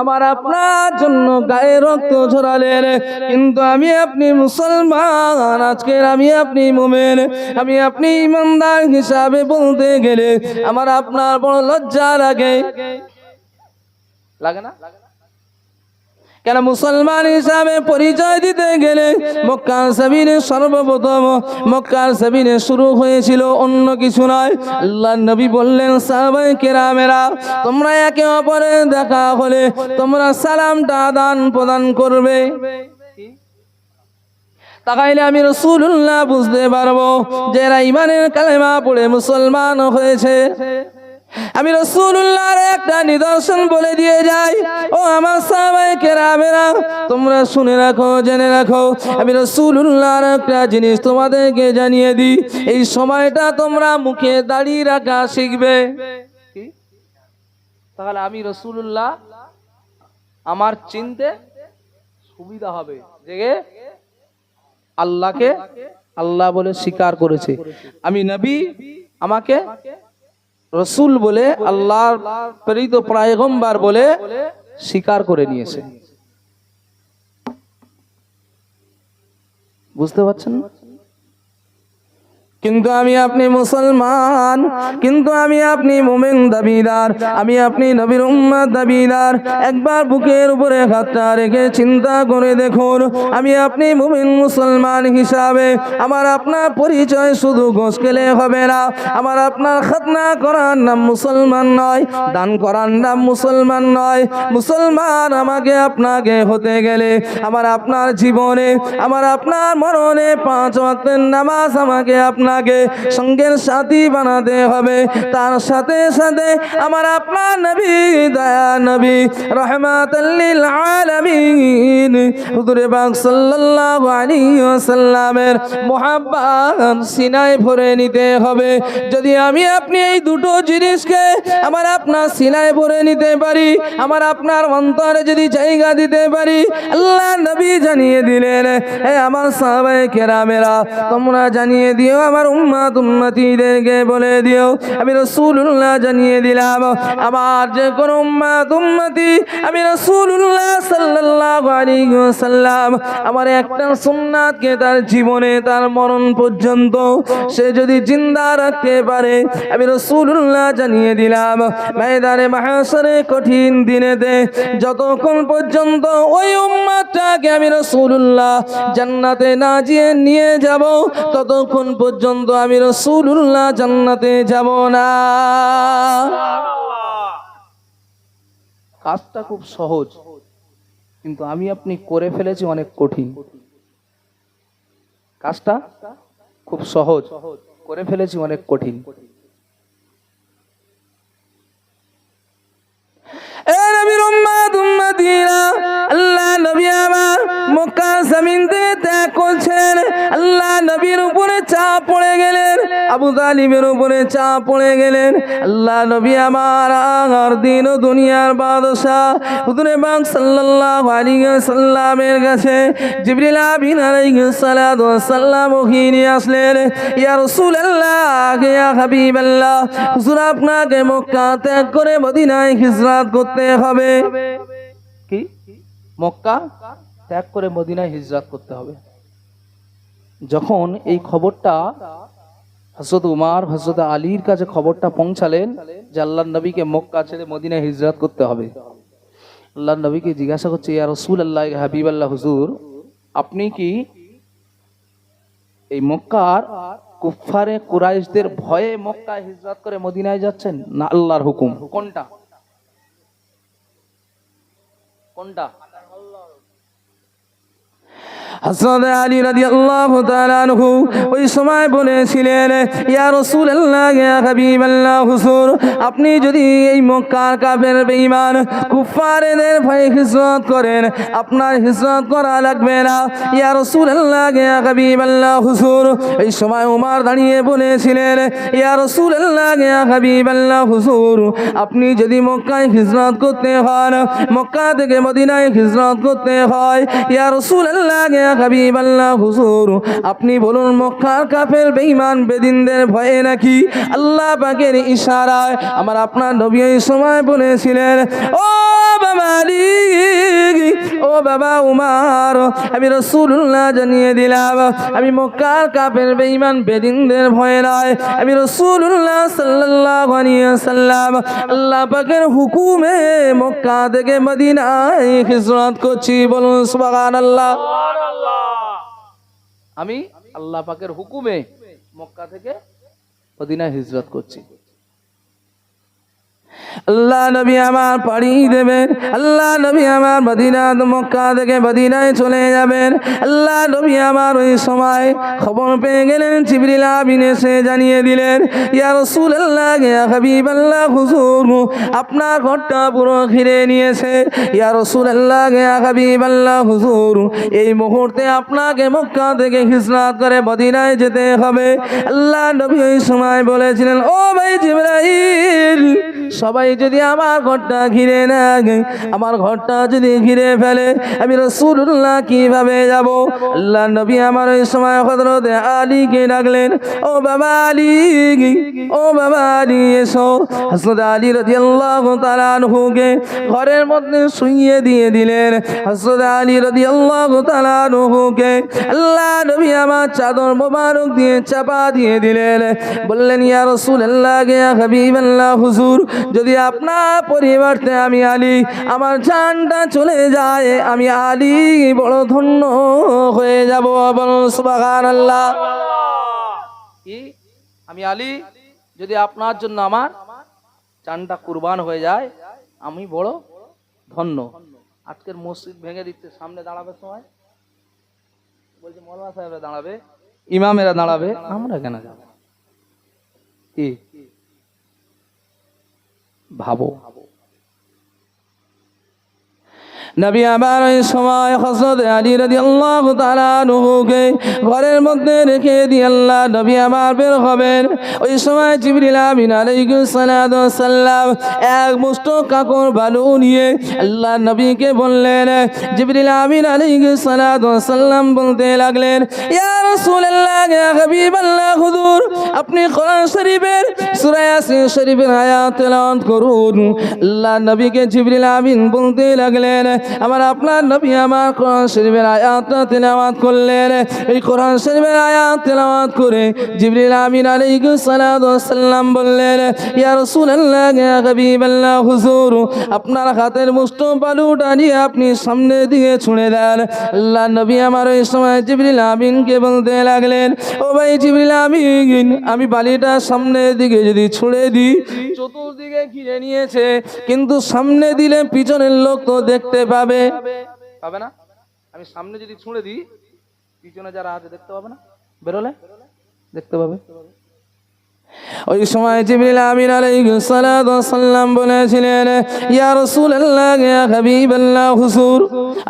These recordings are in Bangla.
আমার আপনার জন্য গায়ে রক্ত ঝরালেন। কিন্তু আমি আপনি মুসলমান, আজকের আমি আপনি মোমেন। আমি আপনি ইমানদার হিসাবে বলতে গেলে আমার আপনার বড় লজ্জা লাগে। লাগে না? কেন মুসলমান হিসাবে পরিচয় দিতে গেলে মক্কার সাবিনে সর্বপ্রথম মক্কার সাবিনে শুরু হয়েছিল অন্য কিছু নয়। আল্লাহ নবী বললেন সাহাবাই কেরামেরা, তোমরা একে অপরে দেখা হলে তোমরা সালামটা আদান প্রদান করবে। তাকাইলে আমি রসুল্লাহ বুঝতে পারব যে এরা ইমানের কালেমা পড়ে মুসলমান হয়েছে। আমি রসুল্লাহর একটা নিদর্শন বলে দিয়ে যাই। ও আমার সবাই কেরামেরা, তোমরা শুনে রাখো, জেনে রাখো। আমি রসুল্লাহর একটা জিনিস তোমাদেরকে জানিয়ে দিই। এই সময়টা তোমরা মুখে দাঁড়িয়ে রাখা শিখবে। তাহলে আমি রসুল্লাহ আমার চিনতে সুবিধা হবে। জেগে আল্লাহকে আল্লাহ বলে স্বীকার করেছে। আমি নবী, আমাকে রসুল বলে আল্লাহ প্রেরিত প্রায়গম্বার বলে স্বীকার করে নিয়েছে বুঝতে পারছেন না? কিন্তু আমি আপনি মুসলমান, কিন্তু আমি আপনি মোমেন দাবিদার, আমি আপনি নবীর উম্মাদ দাবিদার। একবার বুকের উপরে হাতটা রেখে চিন্তা করে দেখুন, আমি আপনি মোমেন মুসলমান হিসাবে, আমার আপনার পরিচয় শুধু গোস খেলে হবে না, আমার আপনার খাতনা করার নাম মুসলমান নয়, দান করার নাম মুসলমান নয়। মুসলমান আমাকে আপনাকে হতে গেলে, আমার আপনার জীবনে, আমার আপনার মরণে পাঁচ ওয়াক্তের নামাজ আমাকে আপনাকে সঙ্গের সাথী বানাতে হবে। তার সাথে সাথে আমার আপনার নবী, দয়া নবী রহমাতাল্লিল আলামিন। পাক সাল্লাল্লাহু আলাইহি ওয়াসাল্লামের ভরে নিতে হবে। যদি আমি আপনি এই দুটো জিনিসকে আমার আপনার সিনায় ভরে নিতে পারি, আমার আপনার অন্তরে যদি জায়গা দিতে পারি, আল্লাহ নবী জানিয়ে দিলেন আমার কেরামেরা, তোমরা জানিয়ে দিও আমার উম্মাত উম্মতিদেরকে বলে দিও। আমি রাসূলুল্লাহ জানিয়ে দিলাম, আমার যে কোন উম্মাত উম্মতি, আমি রাসূলুল্লাহ সাল্লাল্লাহু আলাইহি ওয়াসাল্লাম, আমার একটা সুন্নাতকে তার জীবনে, তার মরণ পর্যন্ত সে যদি জিন্দা রাখতে পারে, আমি রাসূলুল্লাহ জানিয়ে দিলাম, ময়দানে মাহশরে কঠিন দিনেতে যতক্ষণ পর্যন্ত ওই উম্মাতটাকে আমি রাসূলুল্লাহ জান্নাতে না নিয়ে যাব, ততক্ষণ পর্যন্ত আমি রাসূলুল্লাহ জান্নাতে যাব না। কাজটা খুব সহজ কিন্তু আমি আপনি করে ফেলেছি অনেক কঠিন। কাজটা খুব সহজ করে ফেলেছি অনেক কঠিন। আল্লাহ নবী আমার মক্কা জমিন থেকে ত্যাগ করছেন। আল্লাহ নবীর উপরে চাপ পড়ে গেলেন, আবু তালিবের উপরে চাপ পড়ে গেলেন। আল্লাহ নবী আমার আর দিন ও দুনিয়ার বাদশাহ বাগ সাল্লাল্লাহু আলাইহি সাল্লামের কাছে জিবরিল আমিন আলাইহি সালাতু আসলেন, ইয়া রাসূলুল্লাহ, ইয়া হাবিবাল্লাহ, হুজুর আপনাকে মক্কা ত্যাগ করে মদিনায় হিজরত করতে হবে। কি? মক্কা ত্যাগ করে মদিনায় হিজরত করতে হবে। যখন এই খবরটা হজরত উমার হজরত আলীর কাছে খবরটা পৌঁছালেন যে আল্লাহ নবীকে মক্কা ছেড়ে মদিনায় হিজরত করতে হবে। আল্লাহ নবীকে জিজ্ঞাসা করছে, ইয়া রসুল আল্লাহ হাবিব আল্লাহ হুজুর, আপনি কি এই মক্কার কুফারে কুরাইশদের ভয়ে মক্কায় হিজরত করে মদিনায় যাচ্ছেন না আল্লাহর হুকুম? কোনটা? কোনটা? হযরত আলী রাদিয়াল্লাহু তাআলা আনহু ওই সময় বলেছিলেন, ইয়া রাসূলুল্লাহ, ইয়া হাবিবাল্লাহ, হুজুর, আপনি যদি এই মক্কার কাফের বেঈমান কুফারদের ভয়ে হিজরত করেন, আপনার হিজরত করা লাগবে না। ইয়া রাসূলুল্লাহ, ইয়া হাবিবাল্লাহ, হুজুর, এই সময় উমর দাঁড়িয়ে বলেছিলেন, ইয়া রাসূলুল্লাহ, ইয়া হাবিবাল্লাহ, হুজুর, আপনি যদি মক্কায় হিজরত করতে হন, মক্কা থেকে মদিনায় হিজরত করতে হয়, ইয়া রাসূলুল্লাহ, ইয়া আপনি বলুন মক্কার কাফের বেঈমান বেদিনদের ভয়ে নাকি? আল্লাহ পাকের ইশারায় আমার আপনার নবী এই সময় বলেছিলেন, ও বাবালি বাবা উমার, আমি রসুল্লাহ জানিয়ে দিলাম, আমি মক্কার কাপের বেঈমান বেদিনদের ভয়ে নয়, আমি রসুল্লাহ আলাইহি সাল্লাম আল্লাহ পাকের হুকুমে মক্কা থেকে মদিনায় হিজরত করছি। বলুন সুবহানাল্লাহ। আমি আল্লাহ পাকের হুকুমে মক্কা থেকে মদিনায় হিজরত করছি। আল্লাহ নবী আমার পাড়ি দেবেন। আল্লাহ নবী আমার মদিনা মক্কা থেকে মদিনায় চলে যাবেন। আল্লাহ নবী আমার ওই সময় খবর পেয়ে গেলেন, জিবরিল আমিন এসে জানিয়ে দিলেন, ইয়া রাসূলুল্লাহ, ইয়া হাবিবাল্লাহ, হুজুর, আপনার ঘরটা পুরো ঘিরে নিয়েছে। ইয়া রাসূলুল্লাহ, ইয়া হাবিবাল্লাহ, হুজুর, এই মুহূর্তে আপনাকে মক্কা থেকে হিজরত করে মদিনায় যেতে হবে। আল্লাহ নবী ওই সময় বলেছিলেন, ও ভাই জিবরাইল সবাই যদি আমার ঘরটা ঘিরে নেয়, আমার ঘরটা যদি ঘিরে ফেলে, আমি রসুল্লাহ কীভাবে যাব? আল্লাহ নবী আমার ওই সময় হজরত আলীকে ডাকলেন, ও বাবা আলী, ও বাবা আলী, এসো। হজরত আলী আল্লাহ তালানহুকে ঘরের মধ্যে শুইয়ে দিয়ে দিলেন। হজরত আলী রদি আল্লাহ তালানহুকে আল্লাহ নবী আমার চাদর মোবারক দিয়ে চাপা দিয়ে দিলেন। বললেন, ইয়া রসুল আল্লাহ ইয়া হাবিব আল্লাহ হুজুর যদি আপনার পরিবর্তে আমি আলী, আমার জানটা চলে যায়, আমি আলী বড় ধন্য হয়ে যাব। আল্লাহ কি? আমি আলী, যদি আপনার জন্য আমার চানটা কুরবান হয়ে যায়, আমি বড় ধন্য। আজকের মসজিদ ভেঙে দিচ্ছে, সামনে দাঁড়াবে সময় বলছে, মৌলানা সাহেবরা দাঁড়াবে, ইমামেরা দাঁড়াবে, আমরা কেন যাব? কি? ভাবো। নবী আবার ওই সময় হজরত আলী রাদি আল্লাহ তালানুহুকে ঘরের মধ্যে রেখে দিয়ে আল্লাহ নবী আবার বের হবেন। ওই সময় জিবরিল আমিন আলাইহিস সালাম এক মুষ্ট কাকর বালু নিয়ে আল্লাহ নবীকে বললেন, জিবরিল আমিন আলাইহিস সালাম বলতে লাগলেন, ইয়া রাসূলুল্লাহ আপনি কোরআন শরীফের, সূরা ইয়াসিন শরীফের আয়াত করুন। আল্লাহ নবীকে জিবরিল আমিন বলতে লাগলেন আমার আপনার নবী আমার কোরআন শরীফের আয়াতটা তেলাওয়াত করলেন। এই কোরআন শরীফের আয়াত তেলাওয়াত করে জিবরিল আমিন আলাইহিস সালাতু ওয়াসাল্লাম বললেন, ইয়া রাসূলুল্লাহ, ইয়া হাবিবাল্লাহ, হুজুর, আপনার হাতের মুষ্ট বালুটা নিয়ে আপনি সামনে দিয়ে ছুঁড়ে দেন। আল্লাহ নবী আমার ওই সময় জিবরিল আমিনকে বলতে লাগলেন, ও ভাই জিবরিল আমিন, আমি বালিটা সামনের দিকে যদি ছুঁড়ে দিই, চতুর্দিকে ঘিরে নিয়েছে, কিন্তু সামনে দিলে পিছনের লোক তো দেখতে পাবে? পাবে না? আমি সামনে যদি ছুঁড়ে দিই পিছনে যারা আছে দেখতে পাবে না? বেরোলে? দেখতে পাবে। ওই সময় জিবরিল আমিন আলাইহিস সালাতু ওয়াসাল্লাম বলেছিলেন ইয়া রাসূলুল্লাহ ইয়া হাবিবাল্লাহ হুজুর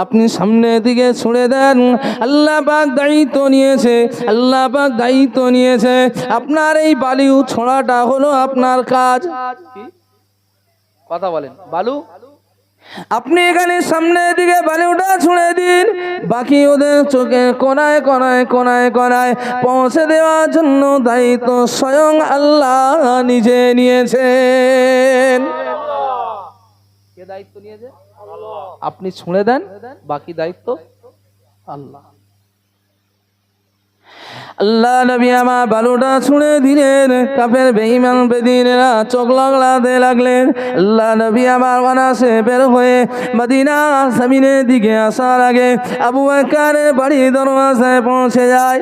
আপনি সামনে দিকে ছুঁড়ে দেন। আল্লাহ পাক দায়িত্ব নিয়েছে আল্লাহ পাক দায়িত্ব নিয়েছে। আপনার এই বালিউ ছোঁড়াটা হলো আপনার কাজ। কথা বলেন। বালু? আপনি এখানে সামনের দিকে বালিউটা ছুঁড়ে দিন। বাকি ওদের চোখে কোনায় কোনায় কোনায় কোনায় পৌঁছে দেওয়ার জন্য দায়িত্ব স্বয়ং আল্লাহ নিজে নিয়েছেন। দায়িত্ব নিয়েছে? আপনি ছুঁড়ে দেন, বাকি দায়িত্ব আল্লাহ। আল্লাহ নবী আমার বালুটা ছুঁড়ে দিলেন। কাপের বেঈমান বেদিনেরা চোখ লাগলাতে লাগলেন। আল্লাহ নবী আমার অনাসে বের হয়ে মদিনা সামিনের দিকে আসার আগে আবু আকারের বাড়ি দরওয়াজায় পৌঁছে যায়।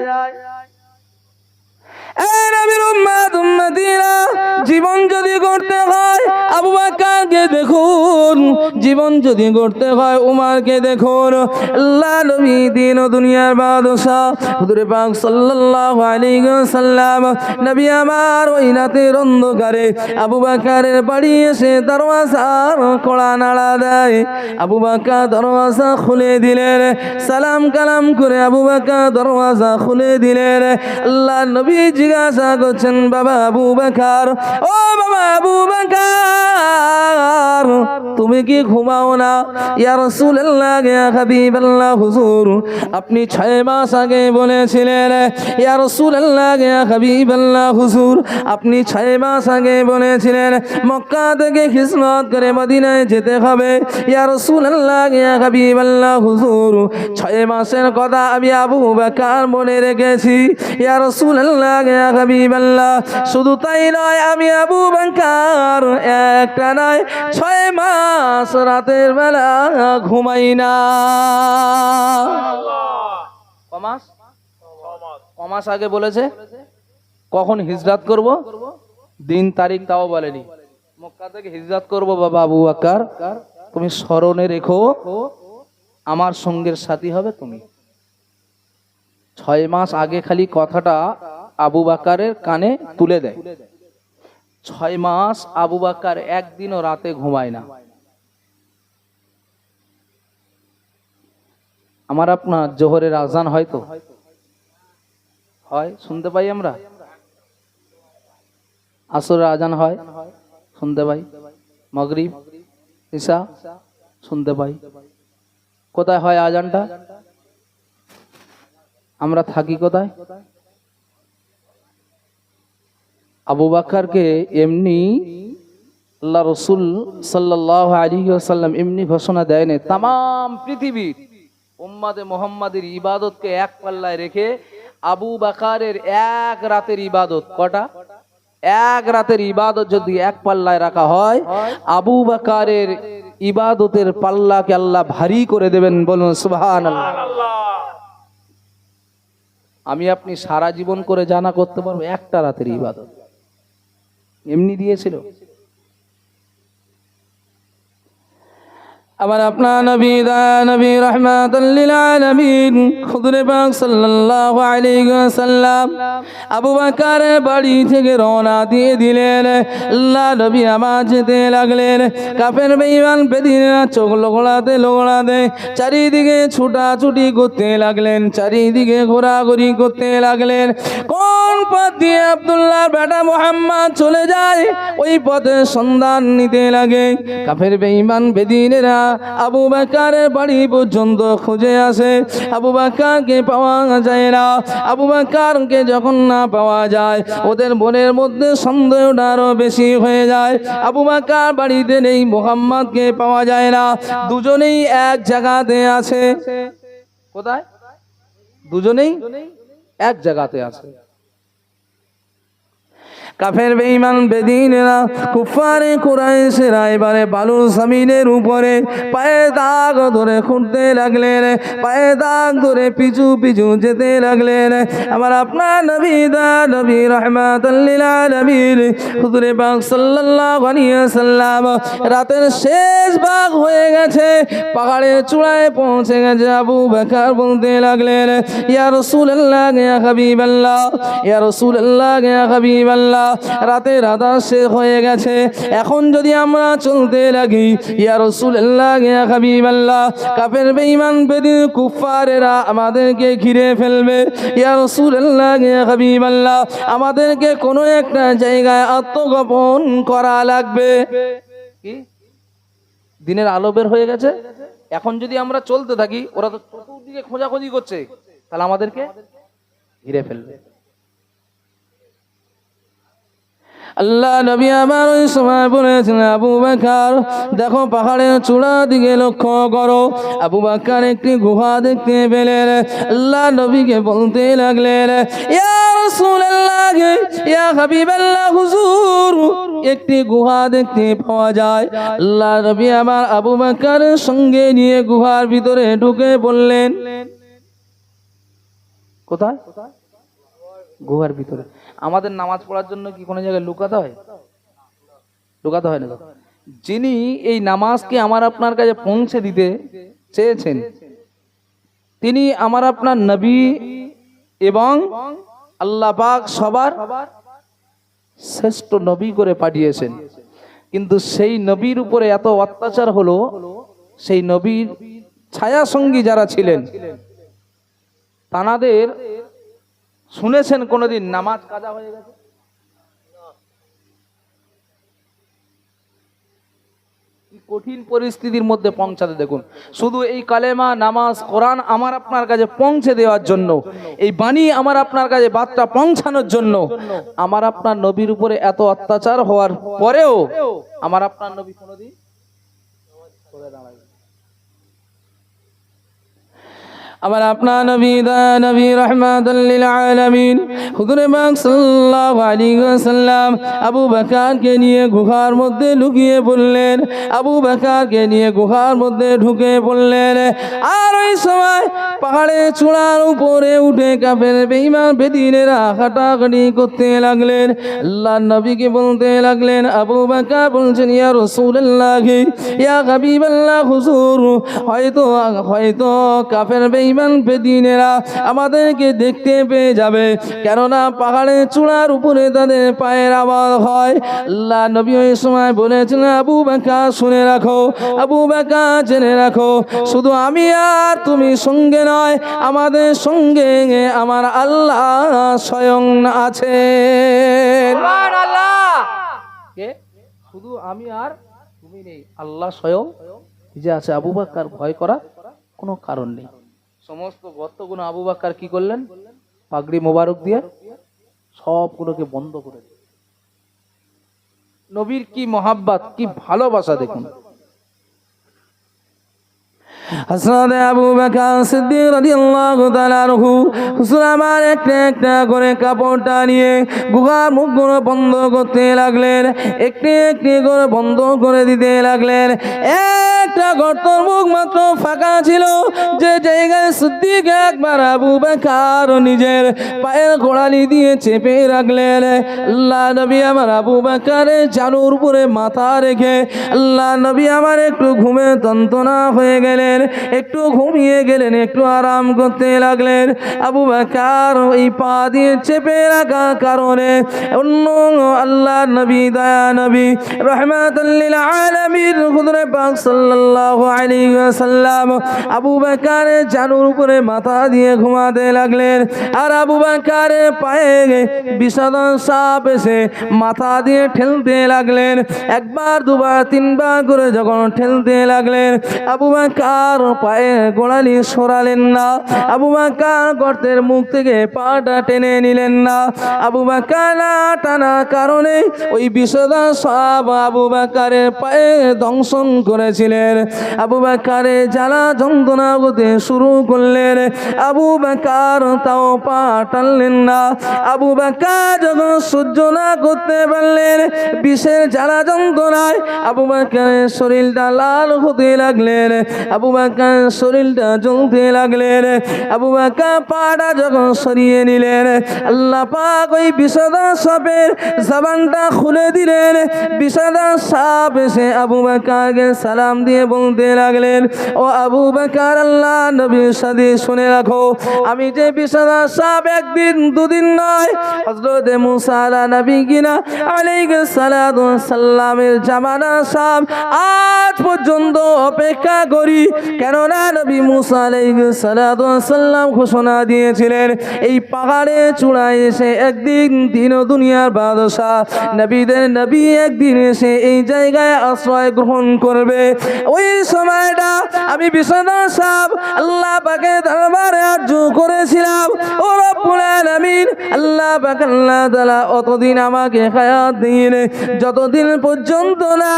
জীবন যদি করতে হয়, আবু বাক্কাকে দেখুন। জীবন যদি করতে হয়, উমারকে দেখুন। আল্লাহ দিন দুনিয়ার বাদশাহ। পাক সাল্লাল্লাহু আলাইহি নবী আমার ওই অন্ধকারে আবু বাকারের বাড়ি এসে দরওয়াজার কড়া নাড়া দেয়। আবু বাক্কা দরওয়াজা খুলে দিলেন। সালাম কালাম করে আবু বাক্কা দরওয়াজা খুলে দিলেন। আল্লাহ নবীজি জিজ্ঞাসা করছেন, বাবা আবু বাকার, ও বাবা আবু বাকার, তুমি কি ঘুমাও না? ইয়া রাসূলুল্লাহ, ইয়া হাবিবাল্লাহ, হুজুর, আপনি ছয় মাস আগে বলেছিলেন, ইয়া রাসূলুল্লাহ, ইয়া হাবিবাল্লাহ, হুজুর, আপনি ছয় মাস আগে বলেছিলেন, মক্কা থেকে খিসমত করে মদিনায় যেতে হবে। ইয়া রাসূলুল্লাহ, ইয়া হাবিবাল্লাহ, হুজুর, ছয় মাসের কথা আমি আবু বাকার মনে রেখেছি। ইয়া রাসূলুল্লাহ শুধু তাই নয়, আমি আবু একটা ছয় মাস রাতের বেলা ঘুমাই না। কমাস আগে বলেছে, কখন হিজরাত করব? দিন তারিখ তাও বলেনি। মক্কা থেকে হিজরাত করব বাবা আবু বাকার। তুমি স্মরণে রেখো, আমার সঙ্গের সাথী হবে তুমি। ছয় মাস আগে খালি কথাটা আবু বাকারের কানে তুলে দেয়। ছয় মাস আবু বাকার একদিনও রাতে ঘুমায় না। আমার আপনার জোহরের আজান হয়তো হয়, শুনতে পাই আমরা? আসরের আজান হয়? শুনতে পাই। মগরিব ঈশা শুনতে পাই। কোথায় হয় আজানটা? আমরা থাকি কোথায়? আবু বাক্কারকে এমনি আল্লাহ রসুল সাল্লাহ আলী সাল্লাম এমনি ঘোষণা দেয়নি। তাম পৃথিবীর উম্মাদে মোহাম্মদের ইবাদতকে এক পাল্লায় রেখে আবু বাকারের এক রাতের ইবাদত কটা? এক রাতের ইবাদত যদি এক পাল্লায় রাখা হয়, আবু বাকারের ইবাদতের পাল্লাকে আল্লাহ ভারী করে দেবেন বলুন সুহান আমি আপনি সারা জীবন করে জানা করতে পারব, একটা রাতের ইবাদত। এমনি দিয়েছিল। আবার আপনার নবী নবী রহমাতুল্লিল খুদরে পাক আবু বাড়ি থেকে রওনা দিয়ে দিলেন। আল্লাহ নবী আমার যেতে লাগলেন। বেদিনা চোখ লোগড়াতে লোগড়াতে চারিদিকে ছুটাছুটি করতে লাগলেন, চারিদিকে ঘোরাঘুরি করতে লাগলেন। কোন পথ দিয়ে আব্দুল্লাহ বেটা মোহাম্মদ চলে যায়। ওই পথে সন্ধান নিতে লাগে। কাফের বেঈমান, বেদিনেরা আবু বাকারের বাড়ি পর্যন্ত খুঁজে আসে। আবু বাকারকে পাওয়া যায় না। আবু বাকারকে যখন না পাওয়া যায়, ওদের মনের মধ্যে সন্দেহটা আরও বেশি হয়ে যায়। আবু বাকার বাড়িতে নেই, মোহাম্মদকে পাওয়া যায় না। দুজনেই এক জায়গাতে আছে। কোথায়? দুজনেই এক জায়গাতে আছে। কাফের বেঈমান, বেদিনেরা কুফারে কুরাইশেরা এবারে বালুর সামিনের উপরে পায়ে দাগ ধরে খুঁড়তে লাগলেন, পায়ে দাগ ধরে পিছু পিছু যেতে লাগলেন। আমার আপনার নবী দা, নবী রহমাতুল্লিল আলামিন, হুজুরে পাক সাল্লাল্লাহু আলাইহি সাল্লাম রাতের শেষ ভাগ হয়ে গেছে, পাহাড়ের চূড়ায় পৌঁছে গেছে আবু বকর বলতে লাগলেন, ইয়া রাসূলুল্লাহ, ইয়া হাবিবাল্লাহ, ইয়া রাসূলুল্লাহ, ইয়া হাবিবাল্লাহ। রাতের আধার শেষ হয়ে গেছে। এখন যদি আমরা চলতে লাগি, ইয়া হাবিবাল্লাহ, কাফের, বেঈমান, বেদিন কুফারেরা আমাদেরকে ঘিরে ফেলবে। ইয়া হাবিবাল্লাহ, আমাদেরকে কোনো একটা জায়গায় আত্মগোপন করা লাগবে। দিনের আলো বের হয়ে গেছে? এখন যদি আমরা চলতে থাকি, ওরা তো চতুর্দিকে খোঁজাখুঁজি করছে, তাহলে আমাদেরকে ঘিরে ফেলবে। আল্লাহ নবী আমার ওই সময় বলেছেন, আবু বাকার, দেখো পাহাড়ের চূড়া দিকে লক্ষ্য করো। আবু বাকার একটি গুহা দেখতে পেলেন। আল্লাহ নবীকে বলতে লাগলেন একটি গুহা দেখতে পাওয়া যায়। আল্লাহ নবী আমার আবু বাকারের সঙ্গে নিয়ে গুহার ভিতরে ঢুকে বললেন, কোথায়? গুহার ভিতরে। আমাদের নামাজ পড়ার জন্য কি কোনো জায়গায় লুকাতে হয় লুকাতে হয় না? যিনি এই নামাজকে আমার আপনার কাছে পৌঁছে দিতে চেয়েছেন, তিনি আমার আপনার নবী এবং আল্লাহ পাক সবার শ্রেষ্ঠ নবী করে পাঠিয়েছেন কিন্তু সেই নবীর উপরে এত অত্যাচার হলো, সেই নবীর ছায়া সঙ্গী যারা ছিলেন, তানাদের শুনেছেন কোনোদিন নামাজ কাজা হয়ে গেছে? কঠিন পরিস্থিতির মধ্যে পৌঁছাতে দেখুন। শুধু এই কালেমা, নামাজ, কোরআন আমার আপনার কাছে পৌঁছে দেওয়ার জন্য, এই বাণী আমার আপনার কাছে বার্তা পৌঁছানোর জন্য, আমার আপনার নবীর উপরে এত অত্যাচার হওয়ার পরেও, আমার আপনার নবী কোনোদিন করে দাঁড়ায় আমার আপনার নবী দা নবী রহমাতুল্লিল আলামিন। হুজুর পাক সাল্লাল্লাহু আলাইহি ওয়াসাল্লাম আবু বকরকে নিয়ে গুহার মধ্যে লুকিয়ে পড়লেন। আবু বকরকে নিয়ে গুহার মধ্যে ঢুকে পড়লেন। আর ওই সময় পাহাড়ে চূড়ার উপরে উঠে কাফের বেঈমান বেদিনেরা হাঁটাহাঁটি করতে লাগলেন। আল্লাহ নবীকে বলতে লাগলেন, আবু বকর বলছেন, ইয়া রাসূলুল্লাহ, ইয়া হাবিবাল্লাহ, হুজুর, হয়তো হয়তো কাফের বেঈমান বেদিনেরা আমাদেরকে দেখতে পেয়ে যাবে। কেননা পাহাড়ের চূড়ার উপরে তাদের পায়ের আওয়াজ হয়। আল্লাহ নবী ওই সময় বলেছেন আবু বাকা শুনে রাখো। আবু বাকা জেনে রাখো। শুধু আমি আর তুমি সঙ্গে নয় আমাদের সঙ্গে আমার আল্লাহ স্বয়ং আছে। কে? শুধু আমি আর তুমি নেই আল্লাহ স্বয়ং যে আছে। আবু বাক্কার ভয় করা কোনো কারণ নেই। সমস্ত গর্তগুলো আবু বাক্কার কি করলেন? পাগড়ি মোবারক দিয়ে সবগুলোকে বন্ধ করে দিলেন। নবীর কি মহাব্বাত, কি ভালোবাসা দেখুন। করে বন্ধ করতে লাগলেন, একটি করে বন্ধ করে দিতে লাগলেন। একটা গর্তর মুখ মাত্র ফাঁকা ছিল। যে জায়গায় সিদ্দিক একবার আবু বকর নিজের পায়ের গোড়ালি দিয়ে চেপে রাখলেন। আল্লাহ নবী আমার আবু বকরের জানুর উপরে মাথা রেখে আল্লাহ নবী আমার একটু ঘুমে তন্তনা হয়ে গেলেন, একটু ঘুমিয়ে গেলেন, একটু আরাম করতে লাগলেন। আবু বাকার ওই পা দিয়ে চেপে রাখা কারণে অন্য আল্লাহ নবী, দয়া নবী রহমাতুল্লিল আলামিন হুজুরে পাক আলাইহি ওয়াসাল্লাম আবু মাথা দিয়ে ঘুমাতে লাগলেন আর আবু পায়ে সাপ এসে মাথা দিয়ে ঠেলতে লাগলেন। একবার, দুবার, তিনবার করে যখন ঠেলতে লাগলেন, আবু গোড়ালি সরালেন না। আবু বাকার গর্তের মুখ থেকে পাটা টেনে নিলেন না। আবু বাকার না টানা কারণে ওই বিষদা সব আবু বাকারের পায়ে দংশন করেছিলেন। আবু বাকারে জ্বালা যন্ত্রণা করতে শুরু করলেন। আবু বাকার তাও পা না। আবু বাকার যখন সহ্য না করতে পারলেন, বিষের জ্বালা যন্ত্রণায় আবু বাকারের শরীরটা লাল হতে লাগলেন। আবু বাকার শরীরটা জ্বলতে লাগলেন। আবু বাকার পাটা যখন সরিয়ে নিলেন, আল্লাহ পাক ওই বিষদা সাপের জবানটা খুলে দিলেন। বিষদা সাপ এসে আবু বাকাকে সালাম দিয়ে বলতে লাগলেন, ও আবু বাকার, আল্লাহ নবীর সাথে শুনে রাখো, আমি যে বিষদা সাপ একদিন দুদিন নয় হজরত মুসা আলা নবী কিনা আলাইহিস সালাতু সাল্লামের জামানা সাপ আজ পর্যন্ত অপেক্ষা করি। কেননা নবী মুসা আলাইহিস সালাতু সাল্লাম ঘোষণা দিয়েছিলেন, এই পাহাড়ে চূড়ায় এসে একদিন দিন দুনিয়ার বাদশাহ নবীদের নবী একদিন এসে এই জায়গায় আশ্রয় গ্রহণ করবে। ওই সময়টা আমি বিশ্বনাথ সাহেব আল্লাহ পাকে দরবারে আর্য করেছিলাম। ও রব্বুল আলামিন, আল্লাহ পাক আল্লাহ তাআলা অতদিন আমাকে হায়াত দিন। যতদিন পর্যন্ত না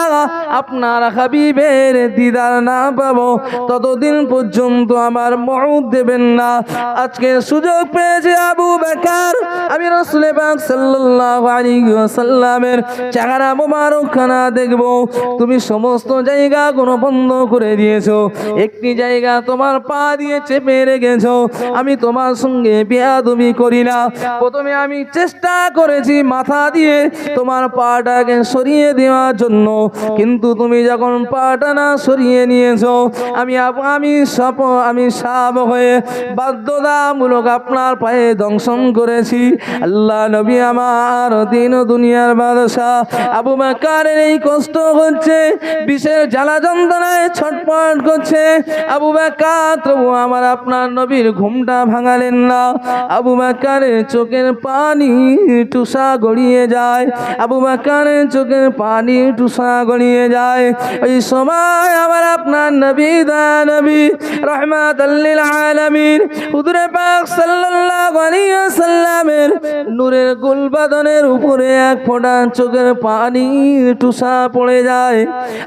আপনার হাবিবের দিদার না পাবো, ততদিন পর্যন্ত আমার মউদ দেবেন না। আজকে সুযোগ পেয়েছে আবু বেকার। আমি রসুল পাক সাল্লাল্লাহু আলাইহি ওয়াসাল্লামের চেহারা মোবারক খানা দেখব। তুমি সমস্ত জায়গা কোনো বন্ধ করে দিয়েছ। একটি জায়গা তোমার পা দিয়ে চেপে রেখেছো। আমি তোমার সঙ্গে বেয়াদবি করি না। প্রথমে আমি চেষ্টা করেছি মাথা দিয়ে তোমার পাটাকে সরিয়ে দেওয়ার জন্য। কিন্তু তুমি যখন পাটা না সরিয়ে নিয়েছো, আমি আমি সপ, আমি সাপ হয়ে বাধ্যতামূলক আপনার পায়ে দংশন করেছি। আল্লাহ নবী আমার দিন দুনিয়ার বাদশাহ আবু মা বাকারের এই কষ্ট হচ্ছে। বিশেষ জ্বালা যন্ত্রণায় ছটপট করছে। আবু বাকার, তবু আমার আপনার নবীর ঘুমটা ভাঙালেন না। আবু বাকারের চোখের পানি টুসা গড়িয়ে যায়। আবু বাকারের চোখের পানি টুসা গড়িয়ে যায়। ওই সময় আমার আপনার নবী দা নবী রহমাত আলামিন, হুজুরে পাক সাল্লাল্লাহু আলাইহি ওয়াসাল্লামের নূরের গুলবাদনের উপরে এক ফোঁটা চোখের পানি টুসা পড়ে যায়।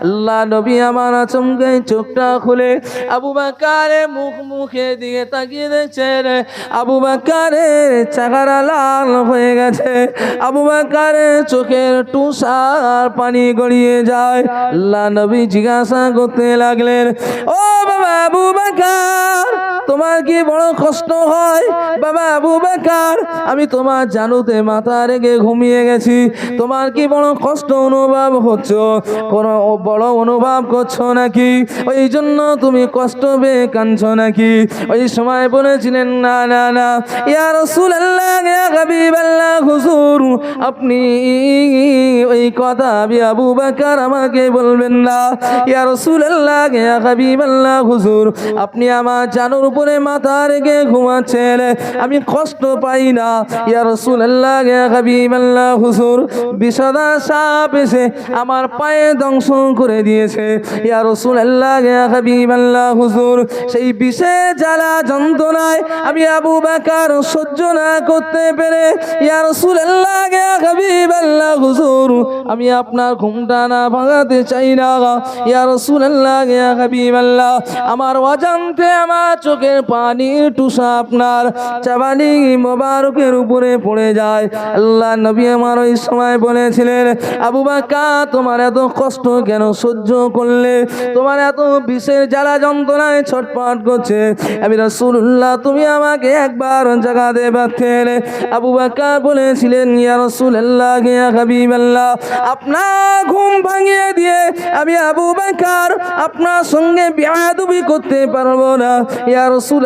আল্লাহ নবী আমার আচমকে চোখটা খুলে। আবু বাকারে মুখ মুখে দিয়ে তাকিয়ে দেখছেন আবু বাকারে চাকারা লাল হয়ে গেছে। আবু বাকারে চোখের টুসার পানি গড়িয়ে যায়। আল্লাহ নবী জিজ্ঞাসা করতে লাগলেন, ও বাবা আবু বাকার বড় কষ্ট হয়? বাবা আবু বেকার, আমি তোমার জানুতে মাথা রেখে ঘুমিয়ে গেছি। তোমার কি বড় কষ্ট অনুভব হচ্ছে? কোনো বড় অনুভব করছ নাকি? ওই জন্য তুমি কষ্ট পেয়ে কাঁদছো নাকি? ওই সময় বলেছিলেন, না না না। ইয়া ইয়া হাবিবাল্লাহ, হুজুর, আপনি ওই কথা আমি আবু বেকার আমাকে বলবেন না। ইয়া রাসূলুল্লাহ, ইয়া হাবিবাল্লাহ, হুজুর, আপনি আমার জানুর উপরে মাথা রেখে ঘুমাচ্ছেন আমি কষ্ট পাই না। ইয়া রাসূলুল্লাহ ইয়া হাবিবাল্লাহ, হুজুর, বিষদা সাপ এসে আমার পায়ে দংশন করে দিয়েছে। ইয়া রাসূলুল্লাহ ইয়া হাবিবাল্লাহ, হুজুর, সেই বিষে জ্বালা যন্ত্রণায় আমি আবু বকর সহ্য না করতে পেরে। ইয়া রাসূলুল্লাহ ইয়া হাবিবাল্লাহ হুসুর আমি আপনার ঘুমটা না ভাঙাতে চাই না ইয়া রাসূলুল্লাহ ইয়া হাবিবাল্লাহ, আমার অজান্তে আমার চোখের পানি টুসা আপনার, চাবানি মোবারকের উপরে পড়ে যায়। আল্লাহ নবী আমার ওই সময় বলেছিলেন, আবু বাক্কা, তোমার এত কষ্ট কেন সহ্য করলে? তোমার এত বিষের জ্বালা যন্ত্রণায় ছটফট করছে। আমি রসুল্লাহ তুমি আমাকে একবার জাগাতে পারতেন আবু বাক্কা বলেছিলেন, ইয়া রসুল্লাহ ইয়া হাবিবাল্লাহ, আপনার ঘুম ভাঙিয়ে দিয়ে আমি আবু বাক্কার আপনার সঙ্গে বিয়াদুবি করতে পারব না। ইয়া রসুল্লাহ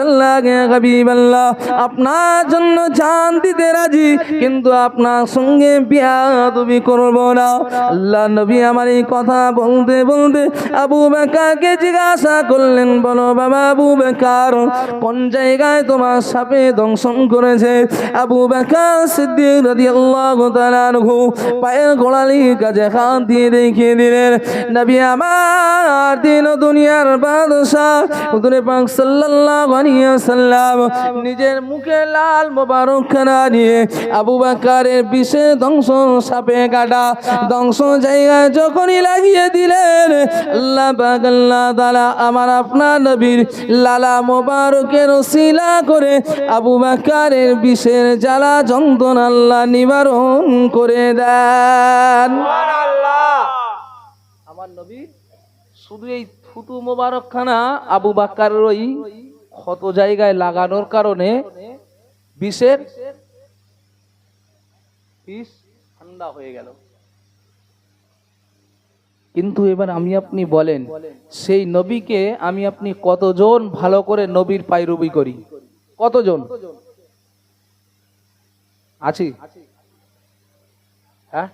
আপনার জন্য জান দিতে রাজি, কিন্তু আপনার সঙ্গে বিয়াদুবি করব না। আল্লাহ নবী আমার এই কথা বলতে বলতে আবু বেকারকে জিজ্ঞাসা করলেন, বলো বাবা আবু বেকার, কোন জায়গায় তোমার সাপে দংশন করেছে? আবু বেকার সিদ্দিক রাদিয়াল্লাহু তাআলা আনহু পায়ের গোড়ালির কাছে হাত দিয়ে দেখিয়ে দিলেন, নবী আমার দিন দুনিয়ার বাদশাহ হুজুরে আলাইহি ওয়াসাল্লাম, নিজের মুখে লাল মোবারকখানা নিয়ে আবু বাকারের বিশে ধ্বংস সাপে কাটা ধ্বংস জায়গায় যখনই লাগিয়ে দিলেন আমার আপনার নবীর লালা মোবারকের শিলা করে আবু বাকারের বিষের জ্বালা যন্ত্রণা আল্লাহ নিবারণ করে দেন। আমার নবী শুধু এই থুতু মোবারকখানা আবু বাক্কারের ওই ক্ষত জায়গায় লাগানোর কারণে বিষের বিষ ঠান্ডা হয়ে গেল। কিন্তু এবার আমি আপনি বলেন সেই নবীকে আমি আপনি কতজন ভালো করে নবীর পায়রবি করি? কতজন? আছি। হ্যাঁ?